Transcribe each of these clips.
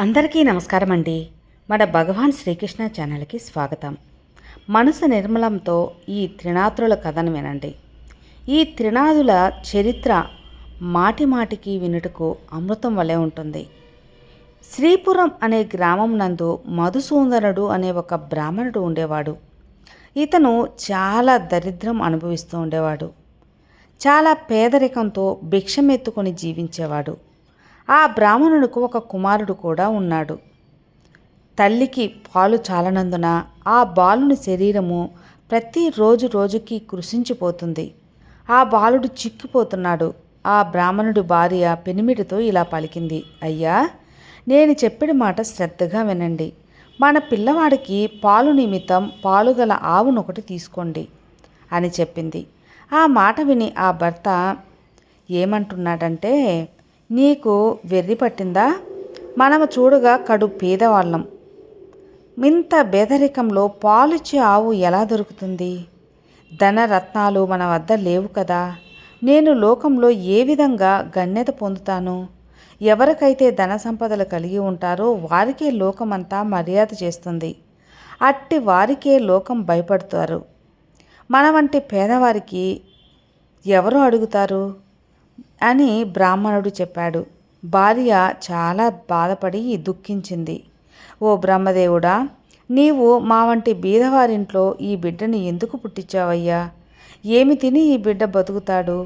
అందరికీ నమస్కారం అండి మన భగవాన్ శ్రీకృష్ణ ఛానల్కి స్వాగతం. మనసు నిర్మలంతో ఈ త్రినాథుల కథను వినండి. ఈ త్రినాథుల చరిత్ర మాటి మాటికి వినుటకు అమృతం వలె ఉంటుంది. శ్రీపురం అనే గ్రామం నందు మధుసూందరుడు అనే ఒక బ్రాహ్మణుడు ఉండేవాడు. ఇతను చాలా దరిద్రం అనుభవిస్తూ ఉండేవాడు. చాలా పేదరికంతో భిక్షమెత్తుకొని జీవించేవాడు. ఆ బ్రాహ్మణుడికి ఒక కుమారుడు కూడా ఉన్నాడు. తల్లికి పాలు చాలనందున ఆ బాలుని శరీరము ప్రతిరోజు రోజుకి కృషించిపోతుంది ఆ బాలుడు చిక్కిపోతున్నాడు. ఆ బ్రాహ్మణుడి భార్య పెనిమిడితో ఇలా పలికింది. అయ్యా నేను చెప్పిన మాట శ్రద్ధగా వినండి. మన పిల్లవాడికి పాలు నిమిత్తం పాలుగల ఆవునొకటి తీసుకోండి అని చెప్పింది. ఆ మాట విని ఆ భర్త ఏమంటున్నాడంటే నీకు వెర్రి పట్టిందా? మనము చూడగా కడు పేదవాళ్ళం. ఇంత బేదరికంలో పాలిచ్చే ఆవు ఎలా దొరుకుతుంది? ధనరత్నాలు మన వద్ద లేవు కదా. నేను లోకంలో ఏ విధంగా గణ్యత పొందుతాను? ఎవరికైతే ధన సంపదలు కలిగి ఉంటారో వారికే లోకమంతా మర్యాద చేస్తుంది. అట్టి వారికే లోకం భయపడతారు. మన వంటి పేదవారికి ఎవరు అడుగుతారు? అని బ్రాహ్మణుడు చెప్పాడు. భార్య చాలా బాధపడి దుఃఖించింది. ఓ బ్రహ్మదేవుడా నీవు మా వంటి బీదవారింట్లో ఈ బిడ్డని ఎందుకు పుట్టించావయ్యా? ఏమి తిని ఈ బిడ్డ బతుకుతాడు?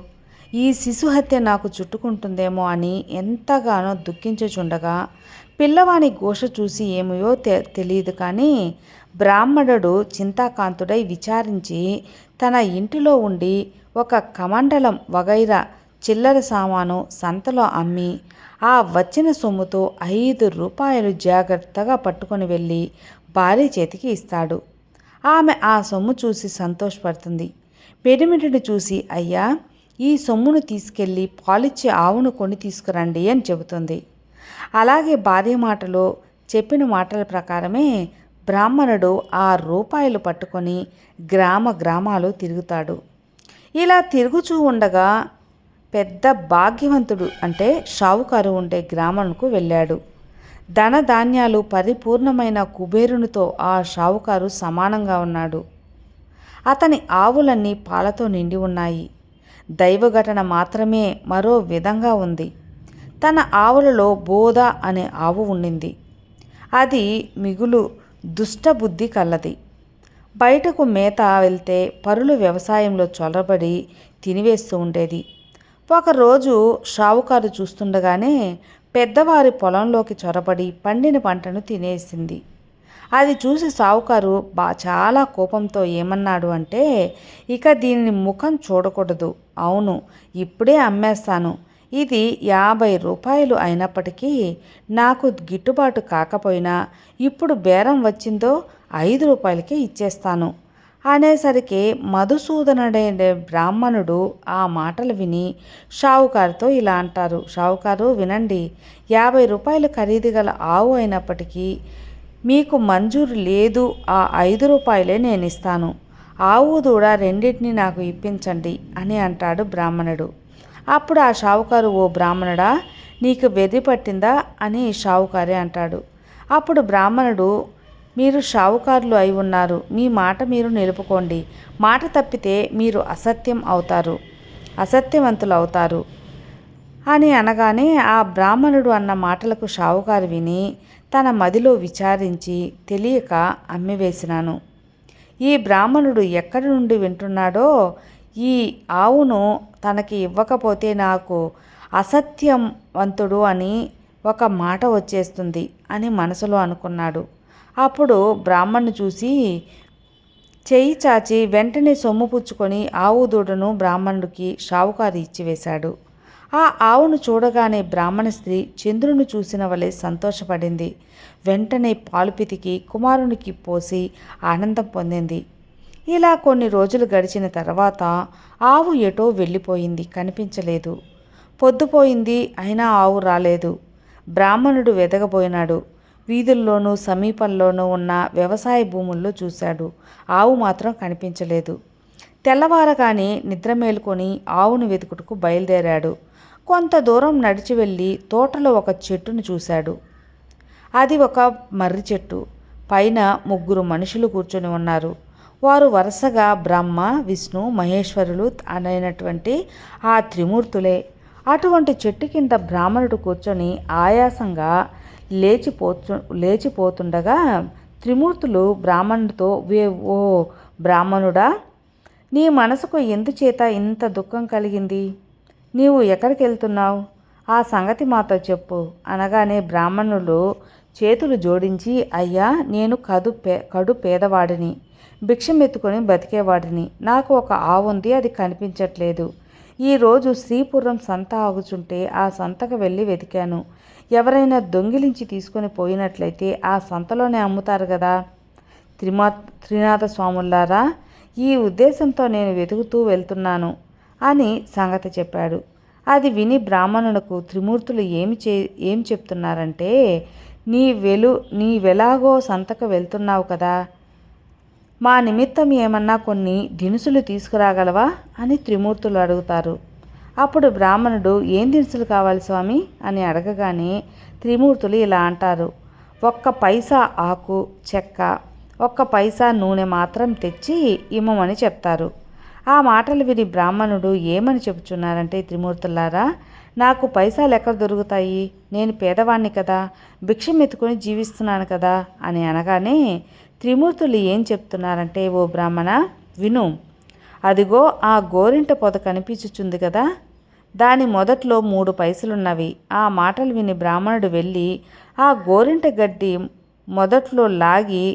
ఈ శిశు హత్య నాకు చుట్టుకుంటుందేమో అని ఎంతగానో దుఃఖించుచుండగా పిల్లవాని ఘోష చూసి ఏమయో తె తెలియదు కానీ బ్రాహ్మణుడు చింతాకాంతుడై విచారించి తన ఇంటిలో ఉండి ఒక కమండలం వగైరా చిల్లర సామాను సంతలో అమ్మి ఆ వచ్చిన సొమ్ముతో ఐదు రూపాయలు జాగ్రత్తగా పట్టుకొని వెళ్ళి భార్య చేతికి ఇస్తాడు. ఆమె ఆ సొమ్ము చూసి సంతోషపడుతుంది. పెడిమిటిని చూసి అయ్యా ఈ సొమ్మును తీసుకెళ్ళి పాలిచ్చే ఆవును కొని తీసుకురండి అని చెబుతుంది. అలాగే భార్య మాటలో చెప్పిన మాటల ప్రకారమే బ్రాహ్మణుడు ఆ రూపాయలు పట్టుకొని గ్రామ గ్రామాలు తిరుగుతాడు. ఇలా తిరుగుచూ ఉండగా పెద్ద భాగ్యవంతుడు అంటే షావుకారు ఉండే గ్రామంకు వెళ్ళాడు. ధన ధాన్యాలు పరిపూర్ణమైన కుబేరునితో ఆ షావుకారు సమానంగా ఉన్నాడు. అతని ఆవులన్నీ పాలతో నిండి ఉన్నాయి. దైవఘటన మాత్రమే మరో విధంగా ఉంది. తన ఆవులలో బోధ అనే ఆవు ఉండింది. అది మిగులు దుష్టబుద్ధి కలది. బయటకు మేత వెళ్తే పరులు వ్యవసాయంలో చొరబడి తినివేస్తూ ఉండేది. ఒకరోజు షావుకారు చూస్తుండగానే పెద్దవారి పొలంలోకి చొరబడి పండిన పంటను తినేసింది. అది చూసి సావుకారు బా చాలా కోపంతో ఏమన్నాడు అంటే ఇక దీనిని ముఖం చూడకూడదు. అవును ఇప్పుడే అమ్మేస్తాను. ఇది యాభై రూపాయలు అయినప్పటికీ నాకు గిట్టుబాటు కాకపోయినా ఇప్పుడు బేరం వచ్చిందో ఐదు రూపాయలకే ఇచ్చేస్తాను. అనేసరికి మధుసూదనుడే బ్రాహ్మణుడు ఆ మాటలు విని షావుకారుతో ఇలా అంటారు. షావుకారు వినండి యాభై రూపాయలు ఖరీదు గల ఆవు అయినప్పటికీ మీకు మంజూరు లేదు. ఆ ఐదు రూపాయలే నేను ఇస్తాను. ఆవు దూడ రెండింటిని నాకు ఇప్పించండి అని అంటాడు బ్రాహ్మణుడు. అప్పుడు ఆ షావుకారు ఓ బ్రాహ్మణుడా నీకు వెర్రి పట్టిందా? అని షావుకారే అంటాడు. అప్పుడు బ్రాహ్మణుడు మీరు షావుకారులు అయి ఉన్నారు. మీ మాట మీరు నిలుపుకోండి. మాట తప్పితే మీరు అసత్యం అవుతారు. అసత్యవంతులు అవుతారు అని అనగానే ఆ బ్రాహ్మణుడు అన్న మాటలకు షావుకారు విని తన మదిలో విచారించి తెలియక అమ్మివేసినాను ఈ బ్రాహ్మణుడు ఎక్కడి నుండి వింటున్నాడో ఈ ఆవును తనకి ఇవ్వకపోతే నాకు అసత్యం వంతుడు అని ఒక మాట వచ్చేస్తుంది అని మనసులో అనుకున్నాడు. అప్పుడు బ్రాహ్మణ్ణి చూసి చెయ్యి చాచి వెంటనే సొమ్ము పుచ్చుకొని ఆవు దూడను బ్రాహ్మణుడికి షావుకారు ఇచ్చివేశాడు ఆ ఆవును చూడగానే బ్రాహ్మణ స్త్రీ చంద్రుని చూసిన వలె సంతోషపడింది. వెంటనే పాలు పితికి కుమారునికి పోసి ఆనందం పొందింది. ఇలా కొన్ని రోజులు గడిచిన తర్వాత ఆవు ఎటో వెళ్ళిపోయింది కనిపించలేదు. పొద్దుపోయింది అయినా ఆవు రాలేదు. బ్రాహ్మణుడు వెదగబోయినాడు. వీధుల్లోనూ సమీపంలోనూ ఉన్న వ్యవసాయ భూముల్లో చూశాడు. ఆవు మాత్రం కనిపించలేదు. తెల్లవారగానే నిద్ర మేలుకొని ఆవును వెతుకుటకు బయలుదేరాడు. కొంత దూరం నడిచి వెళ్ళి తోటలో ఒక చెట్టును చూశాడు. అది ఒక మర్రి చెట్టు. పైన ముగ్గురు మనుషులు కూర్చొని ఉన్నారు. వారు వరుసగా బ్రహ్మ విష్ణు మహేశ్వరులు అనైనటువంటి ఆ త్రిమూర్తులే. అటువంటి చెట్టు కింద బ్రాహ్మణుడు కూర్చొని ఆయాసంగా లేచిపోతు లేచిపోతుండగా త్రిమూర్తులు బ్రాహ్మణుడితో వే ఓ బ్రాహ్మణుడా నీ మనసుకు ఎందుచేత ఇంత దుఃఖం కలిగింది? నీవు ఎక్కడికి వెళ్తున్నావు ఆ సంగతి మాతో చెప్పు అనగానే బ్రాహ్మణులు చేతులు జోడించి అయ్యా నేను కదు పే కడు పేదవాడిని. భిక్షమెత్తుకొని బతికేవాడిని. నాకు ఒక ఆవు ఉంది అది కనిపించట్లేదు. ఈరోజు శ్రీపురం సంత ఆగుచుంటే ఆ సంతకు వెళ్ళి వెతికాను. ఎవరైనా దొంగిలించి తీసుకొని పోయినట్లయితే ఆ సంతలోనే అమ్ముతారు కదా. త్రిమా త్రినాథ స్వాములారా ఈ ఉద్దేశంతో నేను వెతుకుతూ వెళ్తున్నాను అని సంగతి చెప్పాడు. అది విని బ్రాహ్మణులకు త్రిమూర్తులు ఏమి చే ఏం చెప్తున్నారంటే నీ వెలు నీవెలాగో సంతకు వెళ్తున్నావు కదా. మా నిమిత్తం ఏమన్నా కొన్ని దినుసులు తీసుకురాగలవా? అని త్రిమూర్తులు అడుగుతారు. అప్పుడు బ్రాహ్మణుడు ఏం దినుసులు కావాలి స్వామి? అని అడగగానే త్రిమూర్తులు ఇలా అంటారు ఒక్క పైసా ఆకు చెక్క ఒక్క పైసా నూనె మాత్రం తెచ్చి ఇమ్మమని చెప్తారు. ఆ మాటలు విని బ్రాహ్మణుడు ఏమని చెబుతున్నారంటే త్రిమూర్తులారా నాకు పైసాలు ఎక్కడ దొరుకుతాయి? నేను పేదవాణ్ణి కదా భిక్షం ఎత్తుకొని జీవిస్తున్నాను కదా అని అనగానే త్రిమూర్తులు ఏం చెప్తున్నారంటే ఓ బ్రాహ్మణ విను అదిగో ఆ గోరింట పొద కనిపించుచుంది కదా దాని మొదట్లో మూడు పైసలున్నవి. ఆ మాటలు విని బ్రాహ్మణుడు వెళ్ళి ఆ గోరింట గడ్డి మొదట్లో లాగి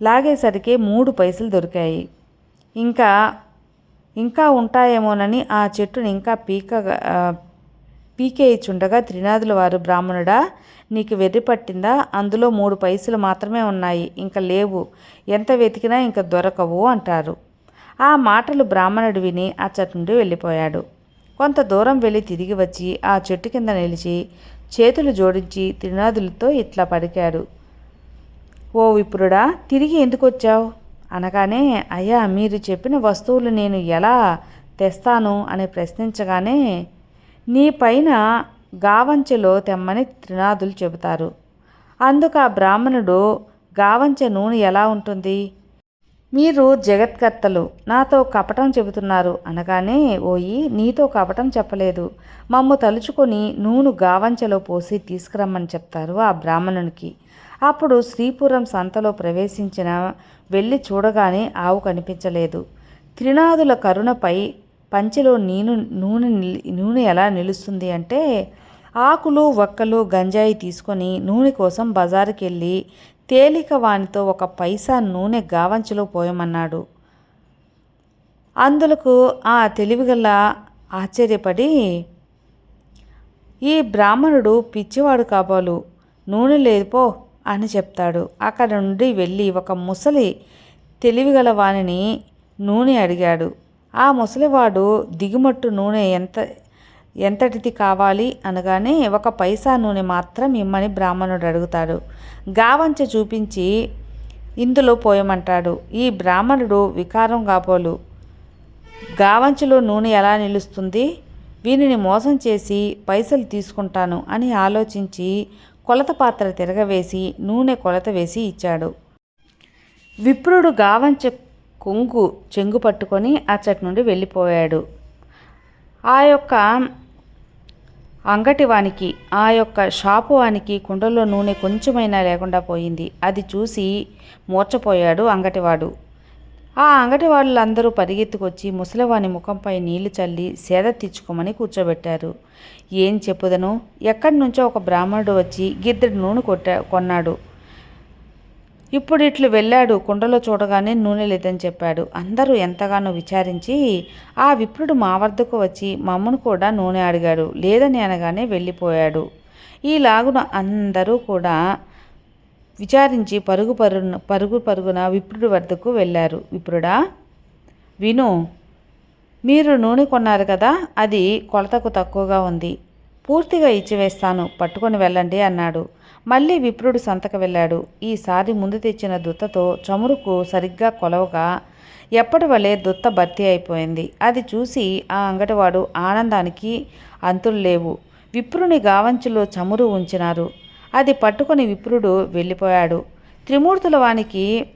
లాగేసరికి మూడు పైసలు దొరికాయి. ఇంకా ఇంకా ఉంటాయేమోనని ఆ చెట్టుని ఇంకా పీక పీకేయిచుండగా త్రినాథుల వారు బ్రాహ్మణుడా నీకు వెర్రి పట్టిందా? అందులో మూడు పైసలు మాత్రమే ఉన్నాయి. ఇంకా లేవు. ఎంత వెతికినా ఇంకా దొరకవు అంటారు. ఆ మాటలు బ్రాహ్మణుడు విని ఆ చెట్టు నుండి వెళ్ళిపోయాడు. కొంత దూరం వెళ్ళి తిరిగి వచ్చి ఆ చెట్టు కింద నిలిచి చేతులు జోడించి త్రినాథులతో ఇట్లా పడికాడు ఓ విప్రుడా తిరిగి ఎందుకు వచ్చావు అనగానే అయ్యా మీరు చెప్పిన వస్తువులు నేను ఎలా తెస్తాను అని ప్రశ్నించగానే నీ పైన గావంచెలో తెమ్మని త్రినాథులు చెబుతారు. అందుకు ఆ బ్రాహ్మణుడు గావంచె నూనె ఎలా ఉంటుంది? మీరు జగత్కర్తలు నాతో కపటం చెబుతున్నారు అనగానే ఓయి నీతో కపటం చెప్పలేదు. మమ్ము తలుచుకొని నూను గావంచెలో పోసి తీసుకురమ్మని చెప్తారు ఆ బ్రాహ్మణునికి. అప్పుడు శ్రీపురం సంతలో ప్రవేశించిన వెళ్ళి చూడగానే ఆవు కనిపించలేదు. త్రినాదుల కరుణపై పంచెలో నీను నూనె నూనె ఎలా నిలుస్తుంది అంటే ఆకులు వక్కలు గంజాయి తీసుకొని నూనె కోసం బజారుకి వెళ్ళి తేలిక వానితో ఒక పైసా నూనె గావంచలో పోయమన్నాడు. అందులకు ఆ తెలివిగల ఆశ్చర్యపడి ఈ బ్రాహ్మణుడు పిచ్చివాడు కాబోలు నూనె లేదు పో అని చెప్తాడు. అక్కడ నుండి వెళ్ళి ఒక ముసలి తెలివిగల వానిని నూనె అడిగాడు. ఆ ముసలివాడు దిగుమట్టు నూనె ఎంత ఎంతటిది కావాలి అనగానే ఒక పైసా నూనె మాత్రం ఇమ్మని బ్రాహ్మణుడు అడుగుతాడు. గావంచ చూపించి ఇందులో పోయమంటాడు. ఈ బ్రాహ్మణుడు వికారం కాబోలు. గావంచలో నూనె ఎలా నిలుస్తుంది? వీనిని మోసం చేసి పైసలు తీసుకుంటాను అని ఆలోచించి కొలత పాత్ర తిరగవేసి నూనె కొలత వేసి ఇచ్చాడు. విప్రుడు గావంచ కొంగు చెంగు పట్టుకొని అచ్చటి నుండి వెళ్ళిపోయాడు. ఆ యొక్క అంగటివానికి ఆ యొక్క షాపు వానికి కుండలో నూనె కొంచెమైనా లేకుండా పోయింది. అది చూసి మూర్చపోయాడు అంగటివాడు. ఆ అంగటి వాళ్ళందరూ పరిగెత్తుకొచ్చి ముసలివాని ముఖంపై నీళ్ళు చల్లి సేద తీర్చుకోమని కూర్చోబెట్టారు. ఏం చెప్పుదను? ఎక్కడి నుంచో ఒక బ్రాహ్మణుడు వచ్చి గిద్దెడు నూనె కొట్టా కొన్నాడు. ఇప్పుడు ఇట్లు వెళ్ళాడు కుండలో చూడగానే నూనె లేదని చెప్పాడు. అందరూ ఎంతగానో విచారించి ఆ విప్రుడు మా వద్దకు వచ్చి మమ్మను కూడా నూనె అడిగాడు. లేదని అనగానే వెళ్ళిపోయాడు. ఈలాగున అందరూ కూడా విచారించి పరుగు పరుగున పరుగు పరుగున విప్రుడి వద్దకు వెళ్ళారు. విప్రుడా విను మీరు నూనె కొన్నారు కదా అది కొలతకు తక్కువగా ఉంది. పూర్తిగా ఇచ్చివేస్తాను పట్టుకొని వెళ్ళండి అన్నాడు. మళ్ళీ విప్రుడు సంతక వెళ్ళాడు. ఈసారి ముందు తెచ్చిన దుత్తతో చమురుకు సరిగ్గా కొలవగా ఎప్పటి వలె దుత్త భర్తీ అయిపోయింది. అది చూసి ఆ అంగటివాడు ఆనందానికి అంతులు లేవు. విప్రుని గావంచులో చమురు ఉంచినారు. అది పట్టుకొని విప్రుడు వెళ్ళిపోయాడు. త్రిమూర్తుల వానికి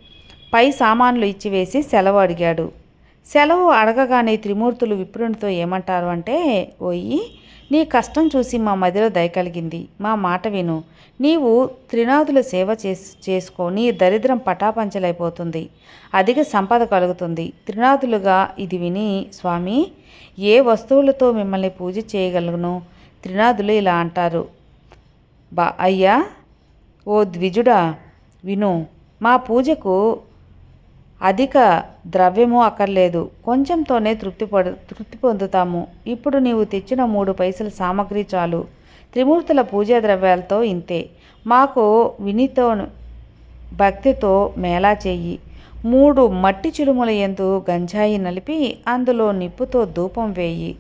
పై సామాన్లు ఇచ్చివేసి సెలవు అడిగాడు. సెలవు అడగగానే త్రిమూర్తులు విప్రునితో ఏమంటారు అంటే ఓయి నీ కష్టం చూసి మా మదిలో దయ కలిగింది. మా మాట విను. నీవు త్రినాథుల సేవ చేస్ చేసుకో. నీ దరిద్రం పటాపంచలైపోతుంది. అధిక సంపద కలుగుతుంది. త్రినాథులుగా ఇది విని స్వామి ఏ వస్తువులతో మిమ్మల్ని పూజ చేయగలను? త్రినాథులు ఇలా అంటారు. బా అయ్యా ఓ ద్విజుడా విను మా పూజకు అధిక ద్రవ్యము అక్కర్లేదు. కొంచెంతోనే తృప్తి పడు తృప్తి పొందుతాము. ఇప్పుడు నీవు తెచ్చిన మూడు పైసల సామాగ్రి చాలు. త్రిమూర్తుల పూజా ద్రవ్యాలతో ఇంతే. మాకు వినితో భక్తితో మేళా చెయ్యి మూడు మట్టి చిలుముల ఎందు గంజాయి నలిపి అందులో నిప్పుతో ధూపం వేయి.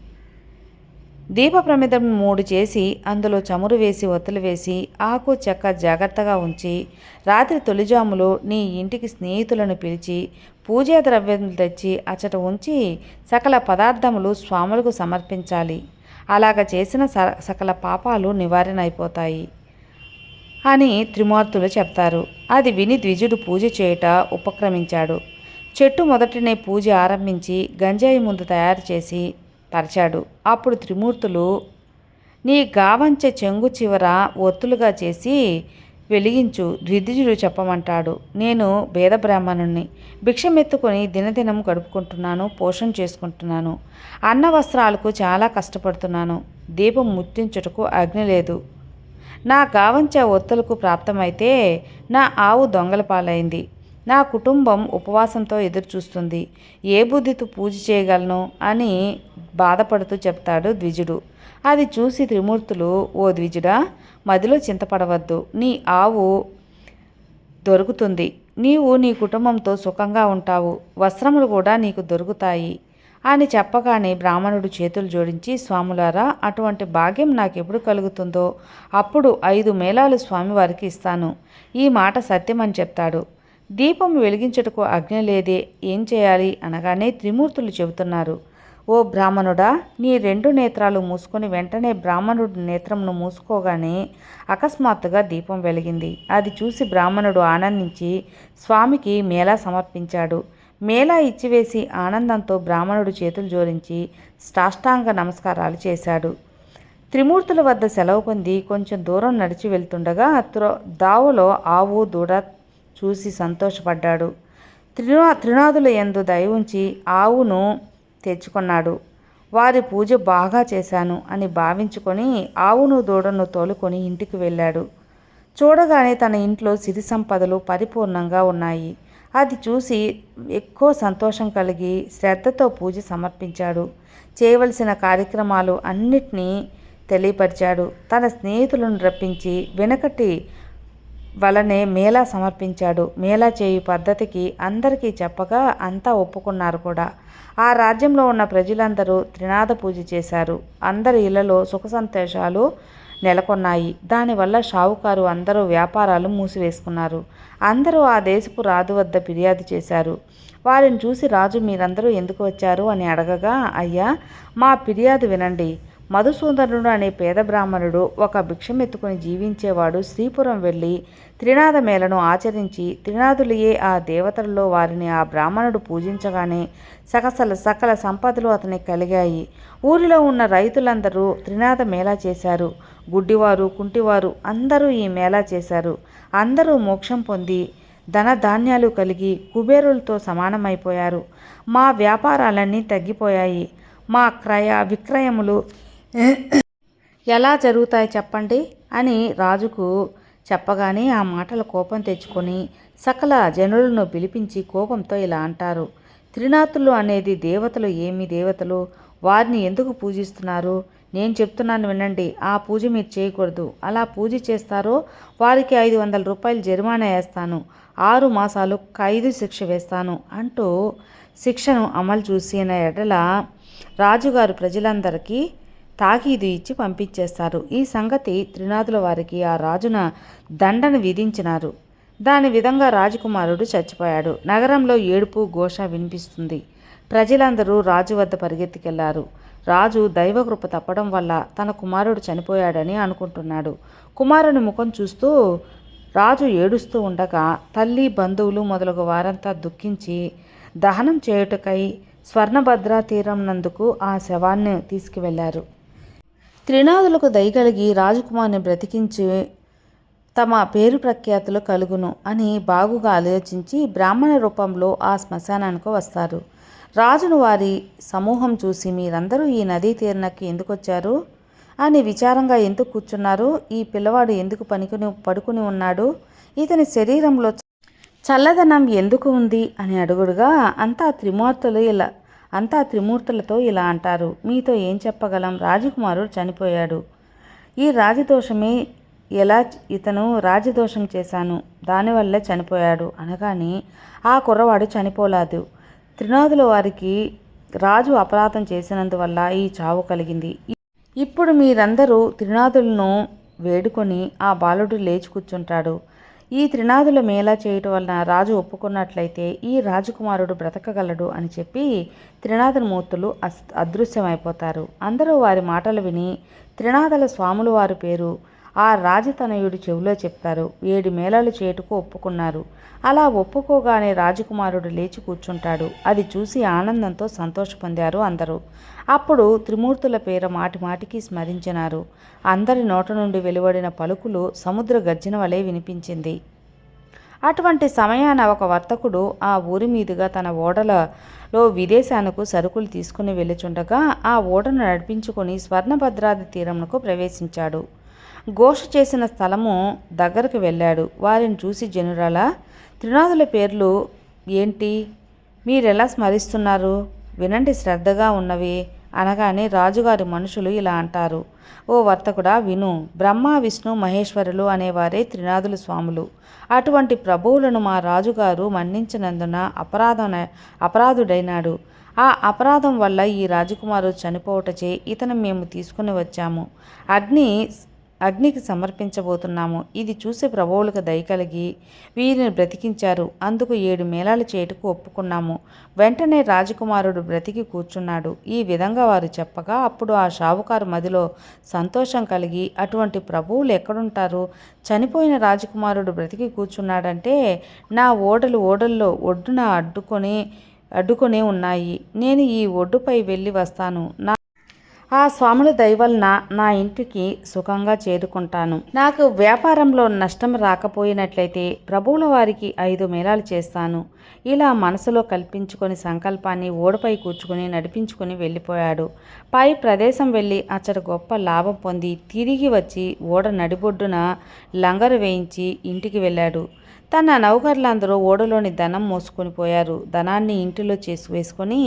దీపప్రమిదం మూడు చేసి అందులో చమురు వేసి ఒత్తులు వేసి ఆకు చెక్క జాగ్రత్తగా ఉంచి రాత్రి తొలిజాములో నీ ఇంటికి స్నేహితులను పిలిచి పూజా ద్రవ్యం తెచ్చి అచ్చట ఉంచి సకల పదార్థములు స్వాములకు సమర్పించాలి. అలాగ చేసిన స సకల పాపాలు నివారణ అయిపోతాయి అని త్రిమూర్తులు చెప్తారు. అది విని ద్విజుడు పూజ చేయుట ఉపక్రమించాడు. చెట్టు మొదటనే పూజ ఆరంభించి గంజాయి ముందు తయారు చేసి పరిచాడు అప్పుడు త్రిమూర్తులు నీ గావంచె చెంగు చివర ఒత్తులుగా చేసి వెలిగించు ద్విద్విజుడు చెప్పమంటాడు. నేను భేద బ్రాహ్మణుణ్ణి భిక్షమెత్తుకొని దినదినం గడుపుకుంటున్నాను పోషణ చేసుకుంటున్నాను. అన్న వస్త్రాలకు చాలా కష్టపడుతున్నాను. దీపం ముట్టించుటకు అగ్ని లేదు. నా గావంచ ఒత్తులకు ప్రాప్తమైతే నా ఆవు దొంగల పాలైంది. నా కుటుంబం ఉపవాసంతో ఎదురుచూస్తుంది. ఏ బుద్ధితో పూజ చేయగలను అని బాధపడుతూ చెప్తాడు ద్విజుడు. అది చూసి త్రిమూర్తులు ఓ ద్విజుడా మదిలో చింతపడవద్దు. నీ ఆవు దొరుకుతుంది. నీవు నీ కుటుంబంతో సుఖంగా ఉంటావు. వస్త్రములు కూడా నీకు దొరుకుతాయి. అని చెప్పగానే బ్రాహ్మణుడు చేతులు జోడించి స్వాములారా అటువంటి భాగ్యం నాకెప్పుడు కలుగుతుందో? అప్పుడు ఐదు మేళాలు స్వామివారికి ఇస్తాను. ఈ మాట సత్యమని చెప్తాడు. దీపం వెలిగించుటకు అగ్ని లేదే ఏం చేయాలి? అనగానే త్రిమూర్తులు చెబుతున్నారు. ఓ బ్రాహ్మణుడా నీ రెండు నేత్రాలు మూసుకొని వెంటనే బ్రాహ్మణుడు నేత్రంను మూసుకోగానే అకస్మాత్తుగా దీపం వెలిగింది. అది చూసి బ్రాహ్మణుడు ఆనందించి స్వామికి మేళా సమర్పించాడు. మేళా ఇచ్చివేసి ఆనందంతో బ్రాహ్మణుడు చేతులు జోడించి సాష్టాంగ నమస్కారాలు చేశాడు. త్రిమూర్తుల వద్ద సెలవు పొంది కొంచెం దూరం నడిచి వెళ్తుండగా త్రో దావులో ఆవు దూడ చూసి సంతోషపడ్డాడు. త్రినా త్రినాథుల ఎందు దయ ఉంచి ఆవును తెచ్చుకున్నాడు. వారి పూజ బాగా చేశాను అని భావించుకొని ఆవును దూడను తోలుకొని ఇంటికి వెళ్ళాడు. చూడగానే తన ఇంట్లో సిరి సంపదలు పరిపూర్ణంగా ఉన్నాయి. అది చూసి ఎక్కువ సంతోషం కలిగి శ్రద్ధతో పూజ సమర్పించాడు. చేయవలసిన కార్యక్రమాలు అన్నిటినీ తెలియపరిచాడు. తన స్నేహితులను రప్పించి వెనకటి వలనే మేళా సమర్పించాడు. మేళా చేయు పద్ధతికి అందరికీ చెప్పగా అంతా ఒప్పుకున్నారు కూడా. ఆ రాజ్యంలో ఉన్న ప్రజలందరూ త్రినాద పూజ చేశారు. అందరి ఇళ్ళలో సుఖ సంతోషాలు నెలకొన్నాయి. దానివల్ల షావుకారు అందరూ వ్యాపారాలు మూసివేసుకున్నారు. అందరూ ఆ దేశపు రాజు వద్ద ఫిర్యాదు చేశారు. వారిని చూసి రాజు మీరందరూ ఎందుకు వచ్చారు? అని అడగగా అయ్యా మా ఫిర్యాదు వినండి. మధుసూదనుడు అనే పేద బ్రాహ్మణుడు ఒక భిక్షమెత్తుకుని జీవించేవాడు శ్రీపురం వెళ్ళి త్రినాద మేళను ఆచరించి త్రినాదులయే ఆ దేవతలలో వారిని ఆ బ్రాహ్మణుడు పూజించగానే సకసల సకల సంపదలు అతనికి కలిగాయి. ఊరిలో ఉన్న రైతులందరూ త్రినాద మేళా చేశారు. గుడ్డివారు కుంటివారు అందరూ ఈ మేళా చేశారు. అందరూ మోక్షం పొంది ధన ధాన్యాలు కలిగి కుబేరులతో సమానమైపోయారు. మా వ్యాపారాలన్నీ తగ్గిపోయాయి. మా క్రయ విక్రయములు ఎలా జరుగుతాయి చెప్పండి? అని రాజుకు చెప్పగానే ఆ మాటల కోపం తెచ్చుకొని సకల జనులను పిలిపించి కోపంతో ఇలా అంటారు. త్రినాథులు అనేది దేవతలు ఏమి దేవతలు? వారిని ఎందుకు పూజిస్తున్నారు? నేను చెప్తున్నాను వినండి ఆ పూజ మీరు చేయకూడదు. అలా పూజ చేస్తారో వారికి ఐదు వందల రూపాయలు జరిమానా వేస్తాను. ఆరు మాసాలు ఖైదు శిక్ష వేస్తాను అంటూ శిక్షను అమలు చూసిన ఎడల రాజుగారు ప్రజలందరికీ తాకీదు ఇచ్చి పంపించేస్తారు. ఈ సంగతి త్రినాథుల వారికి ఆ రాజున దండను విధించినారు. దాని విధంగా రాజకుమారుడు చచ్చిపోయాడు. నగరంలో ఏడుపు ఘోష వినిపిస్తుంది. ప్రజలందరూ రాజు వద్ద పరిగెత్తుకెళ్ళారు. రాజు దైవకృప తప్పడం వల్ల తన కుమారుడు చనిపోయాడని అనుకుంటున్నాడు. కుమారుని ముఖం చూస్తూ రాజు ఏడుస్తూ ఉండగా తల్లి బంధువులు మొదలగు వారంతా దుఃఖించి దహనం చేయుటకై స్వర్ణభద్రా తీరం నందుకు ఆ శవాన్ని తీసుకువెళ్ళారు. త్రినాదులకు దయగలిగి రాజకుమారిని బ్రతికించి తమ పేరు ప్రఖ్యాతులు కలుగును అని బాగుగా ఆలోచించి బ్రాహ్మణ రూపంలో ఆ శ్మశానానికి వస్తారు. రాజును వారి సమూహం చూసి మీరందరూ ఈ నదీ తీరణకి ఎందుకు వచ్చారు అని విచారంగా ఎందుకు కూర్చున్నారు? ఈ పిల్లవాడు ఎందుకు పనికుని పడుకుని ఉన్నాడు? ఇతని శరీరంలో చల్లదనం ఎందుకు ఉంది? అని అడుగుడుగా అంతా త్రిమూర్తులు ఇలా అంతా త్రిమూర్తులతో ఇలా అంటారు. మీతో ఏం చెప్పగలం? రాజకుమారుడు చనిపోయాడు. ఈ రాజదోషమే ఎలా ఇతను రాజదోషం చేశాను. దానివల్లే చనిపోయాడు. అనగానే ఆ కుర్రవాడు చనిపోలేదు. త్రినాదుల వారికి రాజు అపరాధం చేసినందువల్ల ఈ చావు కలిగింది. ఇప్పుడు మీరందరూ త్రినాదులను వేడుకొని ఆ బాలుడు లేచి కూర్చుంటాడు. ఈ త్రినాదుల మేళా చేయటం వలన రాజు ఒప్పుకున్నట్లయితే ఈ రాజకుమారుడు బ్రతకగలడు అని చెప్పి త్రినాథుల మూర్తులు అస్ అదృశ్యమైపోతారు. అందరూ వారి మాటలు విని త్రినాథల స్వాముల వారి పేరు ఆ రాజతనయుడి చెవిలో చెప్తారు ఏడు మేళాలు చేటుకు ఒప్పుకున్నారు. అలా ఒప్పుకోగానే రాజకుమారుడు లేచి కూర్చుంటాడు. అది చూసి ఆనందంతో సంతోష పొందారు అందరూ. అప్పుడు త్రిమూర్తుల పేర మాటి మాటికి స్మరించినారు. అందరి నోట నుండి వెలువడిన పలుకులు సముద్ర గర్జన వలె వినిపించింది. అటువంటి సమయాన ఒక వర్తకుడు ఆ ఊరి మీదుగా తన ఓడలలో విదేశానికి సరుకులు తీసుకుని వెళ్ళుచుండగా ఆ ఓడను నడిపించుకొని స్వర్ణభద్రాది తీరమునకు ప్రవేశించాడు. ఘోష చేసిన స్థలము దగ్గరకు వెళ్ళాడు. వారిని చూసి జనురాల త్రినాథుల పేర్లు ఏంటి? మీరెలా స్మరిస్తున్నారు? వినండి శ్రద్ధగా ఉన్నవి అనగానే రాజుగారి మనుషులు ఇలా అంటారు. ఓ వర్తకుడా విను. బ్రహ్మ విష్ణు మహేశ్వరులు అనేవారే త్రినాథుల స్వాములు. అటువంటి ప్రభువులను మా రాజుగారు మన్నించినందున అపరాధన అపరాధుడైనాడు. ఆ అపరాధం వల్ల ఈ రాజకుమారు చనిపోవటచే ఇతను మేము తీసుకుని వచ్చాము. అగ్ని అగ్నికి సమర్పించబోతున్నాము. ఇది చూసి ప్రభువులకు దయ కలిగి వీరిని బ్రతికించారు. అందుకు ఏడు మేళాలు చేటుకు ఒప్పుకున్నాము. వెంటనే రాజకుమారుడు బ్రతికి కూర్చున్నాడు. ఈ విధంగా వారు చెప్పగా అప్పుడు ఆ షావుకారు మదిలో సంతోషం కలిగి అటువంటి ప్రభువులు ఎక్కడుంటారు? చనిపోయిన రాజకుమారుడు బ్రతికి కూర్చున్నాడంటే నా ఓడలు ఓడల్లో ఒడ్డున అడ్డుకొని అడ్డుకొని ఉన్నాయి. నేను ఈ ఒడ్డుపై వెళ్ళి వస్తాను. నా ఆ స్వాముల దయవలన నా ఇంటికి సుఖంగా చేరుకుంటాను నాకు వ్యాపారంలో నష్టం రాకపోయినట్లయితే ప్రభువుల వారికి ఐదు మేళాలు చేస్తాను. ఇలా మనసులో కల్పించుకొని సంకల్పాన్ని ఓడపై కూర్చుకొని నడిపించుకొని వెళ్ళిపోయాడు. పై ప్రదేశం వెళ్ళి అచ్చట గొప్ప లాభం పొంది తిరిగి వచ్చి ఓడ నడిబొడ్డున లంగరు వేయించి ఇంటికి వెళ్ళాడు. తన నౌకర్లందరూ ఓడలోని ధనం మోసుకొని పోయారు. ధనాన్ని ఇంటిలో చేసి వేసుకొని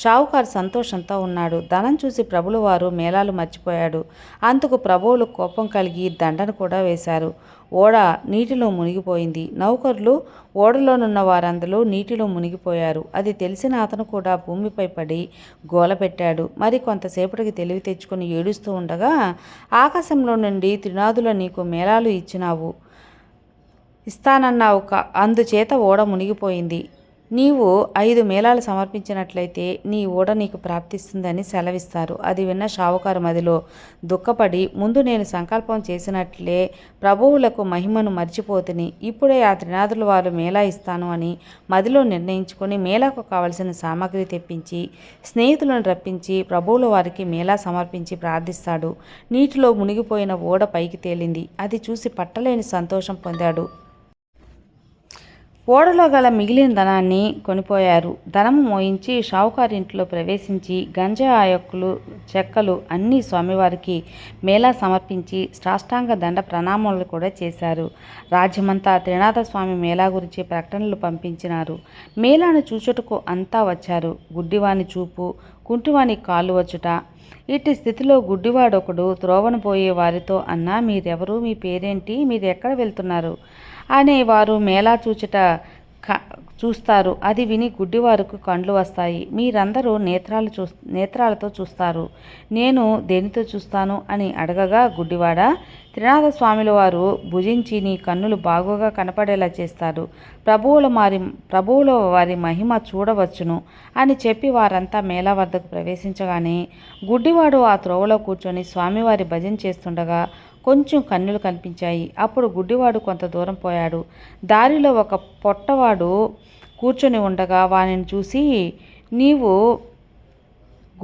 షావుకారు సంతోషంతో ఉన్నాడు. ధనం చూసి ప్రభుల వారు మేళాలు మర్చిపోయాడు. అందుకు ప్రభువులు కోపం కలిగి దండను కూడా వేశారు. ఓడ నీటిలో మునిగిపోయింది. నౌకర్లు ఓడలోనున్న వారందరూ నీటిలో మునిగిపోయారు. అది తెలిసిన అతను కూడా భూమిపై పడి గోల పెట్టాడు. మరి కొంతసేపటికి తెలివి తెచ్చుకొని ఏడుస్తూ ఉండగా ఆకాశంలో నుండి త్రినాదుల నీకు మేళాలు ఇచ్చినావు. ఇస్తానన్నావు కా అందుచేత ఓడ మునిగిపోయింది. నీవు ఐదు మేళాలు సమర్పించినట్లయితే నీ ఓడ నీకు ప్రాప్తిస్తుందని సెలవిస్తారు. అది విన్న షావుకారు మదిలో దుఃఖపడి ముందు నేను సంకల్పం చేసినట్లే ప్రభువులకు మహిమను మర్చిపోతుని ఇప్పుడే ఆ త్రినాథుల వారు మేళా ఇస్తాను అని మదిలో నిర్ణయించుకొని మేళాకు కావలసిన సామాగ్రి తెప్పించి స్నేహితులను రప్పించి ప్రభువుల వారికి మేళా సమర్పించి ప్రార్థిస్తాడు. నీటిలో మునిగిపోయిన ఓడ పైకి తేలింది. అది చూసి పట్టలేని సంతోషం పొందాడు. ఓడలో గల మిగిలిన ధనాన్ని కొనిపోయారు. ధనము మోయించి షావుకారి ఇంట్లో ప్రవేశించి గంజా ఆయక్కులు చెక్కలు అన్నీ స్వామివారికి మేళా సమర్పించి సాష్టాంగ దండ ప్రణామాలు కూడా చేశారు. రాజ్యమంతా త్రినాథ స్వామి మేళా గురించి ప్రకటనలు పంపించినారు. మేళాను చూచుటకు అంతా వచ్చారు. గుడ్డివాని చూపు కుంటివాని కాళ్ళు వచ్చుట ఇట్టి స్థితిలో గుడ్డివాడొకడు త్రోవను పోయే వారితో అన్నా మీరెవరు? మీ పేరేంటి? మీరు ఎక్కడ వెళ్తున్నారు? అనేవారు మేళా చూచుట చూస్తారు. అది విని గుడ్డివారికి కండ్లు వస్తాయి. మీరందరూ నేత్రాలు చూ నేత్రాలతో చూస్తారు. నేను దేనితో చూస్తాను అని అడగగా గుడ్డివాడ త్రినాథ స్వామిల వారు భుజించి నీ కన్నులు బాగుగా కనపడేలా చేస్తారు. ప్రభువుల మారి ప్రభువుల వారి మహిమ చూడవచ్చును అని చెప్పి వారంతా మేళా వద్దకు ప్రవేశించగానే గుడ్డివాడు ఆ త్రోవలో కూర్చొని స్వామివారి భజన చేస్తుండగా కొంచెం కన్నులు కనిపించాయి. అప్పుడు గుడ్డివాడు కొంత దూరం పోయాడు. దారిలో ఒక పొట్టవాడు కూర్చొని ఉండగా వానిని చూసి నీవు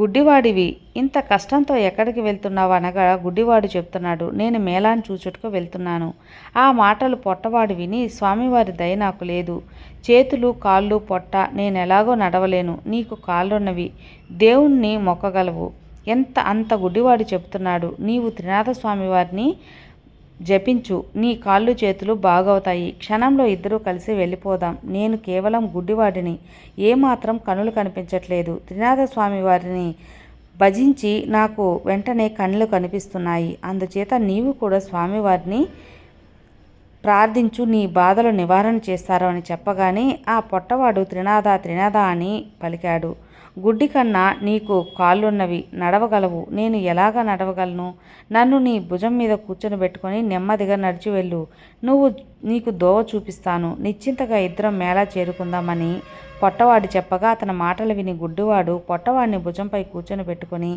గుడ్డివాడివి. ఇంత కష్టంతో ఎక్కడికి వెళ్తున్నావు? అనగా గుడ్డివాడు చెప్తున్నాడు నేను మేళాన్ని చూచుటకు వెళ్తున్నాను. ఆ మాటలు పొట్టవాడు విని స్వామివారి దయ నాకు లేదు. చేతులు కాళ్ళు పొట్ట నేను ఎలాగో నడవలేను. నీకు కాళ్ళున్నవి. దేవుణ్ణి మొక్కగలవు. ఎంత అంత గుడ్డివాడు చెప్తున్నాడు. నీవు త్రినాథ స్వామి వారిని జపించు. నీ కాళ్ళు చేతులు బాగవుతాయి. క్షణంలో ఇద్దరూ కలిసి వెళ్ళిపోదాం. నేను కేవలం గుడ్డివాడిని. ఏమాత్రం కనులు కనిపించట్లేదు. త్రినాథ స్వామి వారిని భజించి నాకు వెంటనే కళ్ళు కనిపిస్తున్నాయి. అందుచేత నీవు కూడా స్వామివారిని ప్రార్థించు. నీ బాధలు నివారణ చేస్తారు అని చెప్పగానే ఆ పొట్టవాడు త్రినాథ త్రినాథ అని పలికాడు. గుడ్డి కన్నా నీకు కాళ్ళున్నవి నడవగలవు. నేను ఎలాగ నడవగలను? నన్ను నీ భుజం మీద కూర్చొని పెట్టుకొని నెమ్మదిగా నడిచి వెళ్ళు. నువ్వు నీకు దోవ చూపిస్తాను. నిశ్చింతగా ఇద్దరం మేళా చేరుకుందామని పొట్టవాడు చెప్పగా అతని మాటలు విని గుడ్డివాడు పొట్టవాడిని భుజంపై కూర్చొని పెట్టుకొని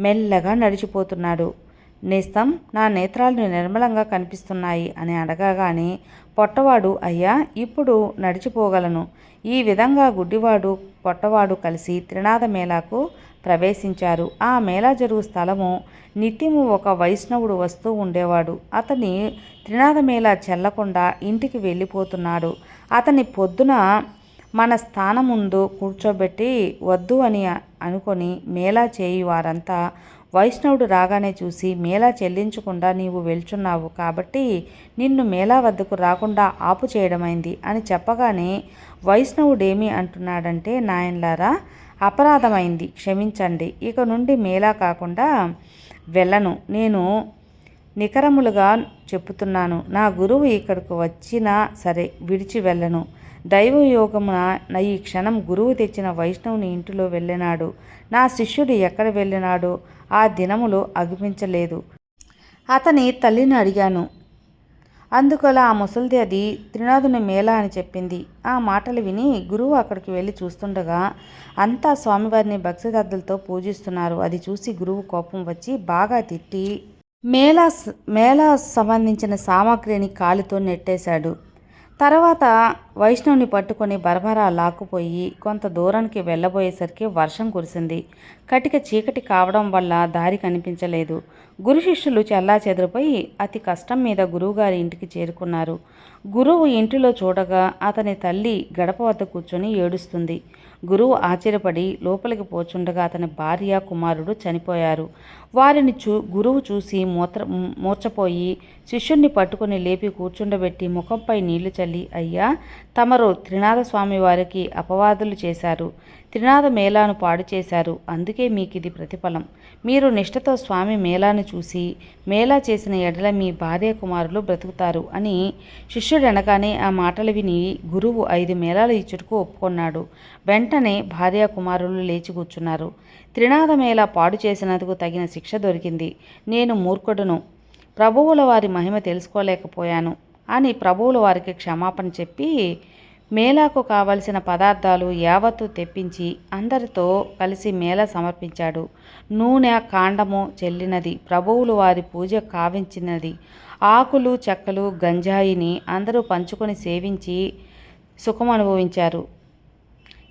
మెల్లగా నడిచిపోతున్నాడు. నేస్తం నా నేత్రాలు నిర్మలంగా కనిపిస్తున్నాయి అని అడగగానే పొట్టవాడు అయ్యా ఇప్పుడు నడిచిపోగలను. ఈ విధంగా గుడ్డివాడు పొట్టవాడు కలిసి త్రినాథ మేళాకు ప్రవేశించారు. ఆ మేళా జరుగు స్థలము నిత్యము ఒక వైష్ణవుడు వస్తూ ఉండేవాడు. అతని త్రినాథ మేళా చెల్లకుండా ఇంటికి వెళ్ళిపోతున్నాడు. అతని పొద్దున మన స్థానం ముందు కూర్చోబెట్టి వద్దు అని అనుకొని మేళా చేయి వారంతా వైష్ణవుడు రాగానే చూసి మేళా చెల్లించకుండా నీవు వెళ్చున్నావు కాబట్టి నిన్ను మేళా వద్దకు రాకుండా ఆపు చేయడమైంది అని చెప్పగానే వైష్ణవుడేమి అంటున్నాడంటే నాయన్లారా అపరాధమైంది. క్షమించండి. ఇక నుండి మేళా కాకుండా వెళ్ళను. నేను నికరములుగా చెప్పుతున్నాను. నా గురువు ఇక్కడికి వచ్చినా సరే విడిచి వెళ్ళను. దైవయోగమున ఈ క్షణం గురువు తెచ్చిన వైష్ణవుని ఇంటిలో వెళ్ళినాడు. నా శిష్యుడు ఎక్కడ వెళ్ళినాడు? ఆ దినములో అగిపించలేదు అతని తల్లిని అడిగాను. అందుకలా ఆ ముసలిది అది త్రినాథుని మేళ అని చెప్పింది. ఆ మాటలు విని గురువు అక్కడికి వెళ్ళి చూస్తుండగా అంతా స్వామివారిని భక్తిదద్దలతో పూజిస్తున్నారు. అది చూసి గురువు కోపం వచ్చి బాగా తిట్టి మేళా మేళా సంబంధించిన సామాగ్రిని కాలితో నెట్టేశాడు. తర్వాత వైష్ణవుని పట్టుకొని బరబరా లాక్కుపోయి కొంత దూరానికి వెళ్ళబోయేసరికి వర్షం కురిసింది. కటిక చీకటి కావడం వల్ల దారి కనిపించలేదు. గురు శిష్యులు చల్లా చెదిరిపోయి అతి కష్టం మీద గురువుగారి ఇంటికి చేరుకున్నారు. గురువు ఇంటిలో చూడగా అతని తల్లి గడప వద్ద కూర్చొని ఏడుస్తుంది. గురువు ఆశ్చర్యపడి లోపలికి పోచుండగా అతని భార్య కుమారుడు చనిపోయారు. వారిని చూ గురువు చూసి మూత్ర మూర్చపోయి శిష్యుణ్ణి పట్టుకుని లేపి కూర్చుండబెట్టి ముఖంపై నీళ్ళు చల్లి అయ్యా తమరు త్రినాథ స్వామి వారికి అపవాదులు చేశారు. త్రినాథ మేళాను పాడు చేశారు. అందుకే మీకు ఇది ప్రతిఫలం. మీరు నిష్ఠతో స్వామి మేళాను చూసి మేళా చేసిన ఎడల మీ భార్య కుమారులు బ్రతుకుతారు అని శిష్యుడనగానే ఆ మాటలు విని గురువు ఐదు మేళాలు ఇచ్చుటకు ఒప్పుకున్నాడు. వెంటనే భార్య కుమారులు లేచి కూర్చున్నారు. త్రినాథ మేళ పాడు చేసినందుకు తగిన శిక్ష దొరికింది. నేను మూర్ఖుడును. ప్రభువుల వారి మహిమ తెలుసుకోలేకపోయాను అని ప్రభువుల వారికి క్షమాపణ చెప్పి మేళాకు కావలసిన పదార్థాలు యావత్తు తెప్పించి అందరితో కలిసి మేళ సమర్పించాడు. నూనె కాండము చెల్లినది ప్రభువులు వారి పూజ కావించినది. ఆకులు చెక్కలు గంజాయిని అందరూ పంచుకొని సేవించి సుఖం అనుభవించారు.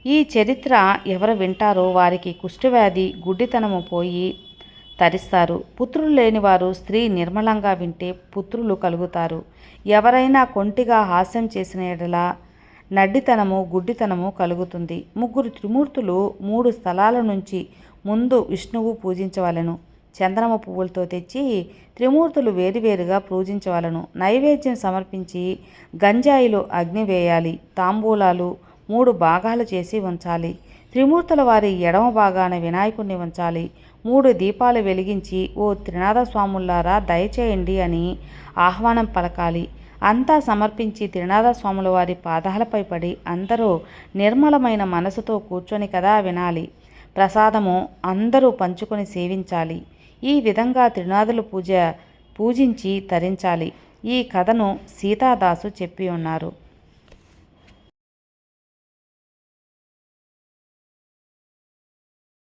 ఈ చరిత్ర ఎవరు వింటారో వారికి కుష్ఠవ్యాధి గుడ్డితనము పోయి తరిస్తారు. పుత్రులు లేనివారు స్త్రీ నిర్మలంగా వింటే పుత్రులు కలుగుతారు. ఎవరైనా కొంటిగా హాస్యం చేసిన ఎడల నడ్డితనము గుడ్డితనము కలుగుతుంది. ముగ్గురు త్రిమూర్తులు మూడు స్థలాల నుంచి ముందు విష్ణువు పూజించవలను. చంద్రమ పువ్వులతో తెచ్చి త్రిమూర్తులు వేరువేరుగా పూజించవలను. నైవేద్యం సమర్పించి గంజాయిలో అగ్ని వేయాలి. తాంబూలాలు మూడు భాగాలు చేసి ఉంచాలి. త్రిమూర్తుల వారి ఎడమ భాగాన వినాయకుడిని ఉంచాలి. మూడు దీపాలు వెలిగించి ఓ త్రినాథ స్వాములారా దయచేయండి అని ఆహ్వానం పలకాలి. అంతా సమర్పించి త్రినాథస్వాముల వారి పాదాలపై పడి అందరూ నిర్మలమైన మనసుతో కూర్చొని కదా వినాలి. ప్రసాదము అందరూ పంచుకొని సేవించాలి. ఈ విధంగా త్రినాథులు పూజ పూజించి తరించాలి. ఈ కథను సీతాదాసు చెప్పి ఉన్నారు.